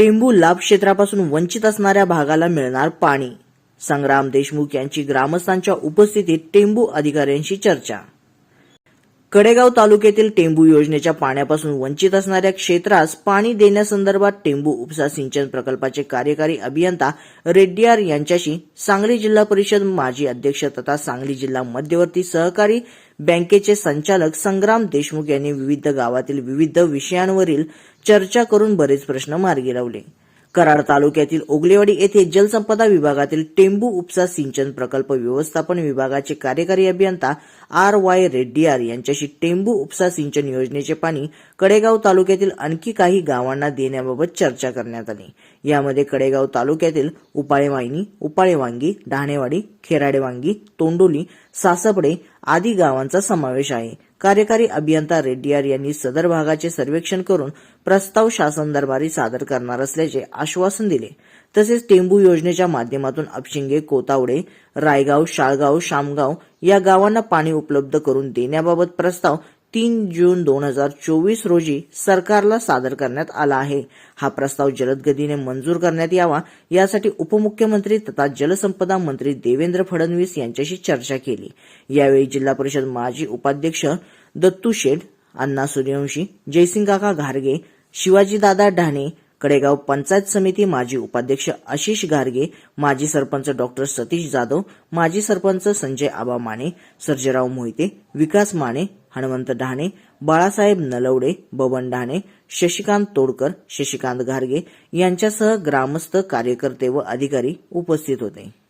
टेंबू लाभ क्षेत्रापासून वंचित असणाऱ्या भागाला मिळणार पाणी. संग्राम देशमुख यांची ग्रामस्थांच्या उपस्थितीत टेंबू अधिकाऱ्यांशी चर्चा. कडेगाव तालुक्यातील टेंबू योजनेच्या पाण्यापासून वंचित असणाऱ्या क्षेत्रास पाणी देण्यासंदर्भात टेंबू उपसा सिंचन प्रकल्पाचे कार्यकारी अभियंता रेड्डीआर यांच्याशी सांगली जिल्हा परिषद माजी अध्यक्ष तथा सांगली जिल्हा मध्यवर्ती सहकारी बँकेचे संचालक संग्राम देशमुख यांनी विविध गावातील विविध विषयांवरील चर्चा करून बरेच प्रश्न मार्गी लावले. कराड तालुक्यातील ओगलेवाडी येथे जलसंपदा विभागातील टेंबू उपसा सिंचन प्रकल्प व्यवस्थापन विभागाचे कार्यकारी अभियंता आर वाय रेड्डीआर यांच्याशी टेंबू उपसा सिंचन योजनेचे पाणी कडेगाव तालुक्यातील आणखी काही गावांना देण्याबाबत चर्चा करण्यात आली. यामध्ये कडेगाव तालुक्यातील उपाळेवाहिनी उपाळेवांगी डहाणेवाडी खेराडेवांगी तोंडोली सासपडे आदी गावांचा समावेश आहे. कार्यकारी अभियंता रेड्डीआर यांनी सदर भागाचे सर्वेक्षण करून प्रस्ताव शासन दरबारी सादर करणार असल्याचे आश्वासन दिले. तसेच टेंबू योजनेच्या माध्यमातून अपशिंगे कोतावडे रायगाव शाळगाव शामगाव या गावांना पाणी उपलब्ध करून देण्याबाबत प्रस्ताव तीन जून दोन हजार चोवीस रोजी सरकारला सादर करण्यात आला आहे. हा प्रस्ताव जलदगतीने मंजूर करण्यात यावा यासाठी उपमुख्यमंत्री तथा जलसंपदा मंत्री देवेंद्र फडणवीस यांच्याशी चर्चा केली. यावेळी जिल्हा परिषद माजी उपाध्यक्ष दत्तू शेठ अण्णा सूर्यवंशी जयसिंगकाका घारगे शिवाजीदादा ढाणे कडेगाव पंचायत समिती माजी उपाध्यक्ष आशिष घारगे माजी सरपंच डॉक्टर सतीश जाधव माजी सरपंच संजय आबा माने सर्जेराव मोहिते विकास माने हनुमंत ढाणे बाळासाहेब नलवडे बबन ढाणे शशिकांत तोडकर शशिकांत घारगे यांच्यासह ग्रामस्थ कार्यकर्ते व अधिकारी उपस्थित होते.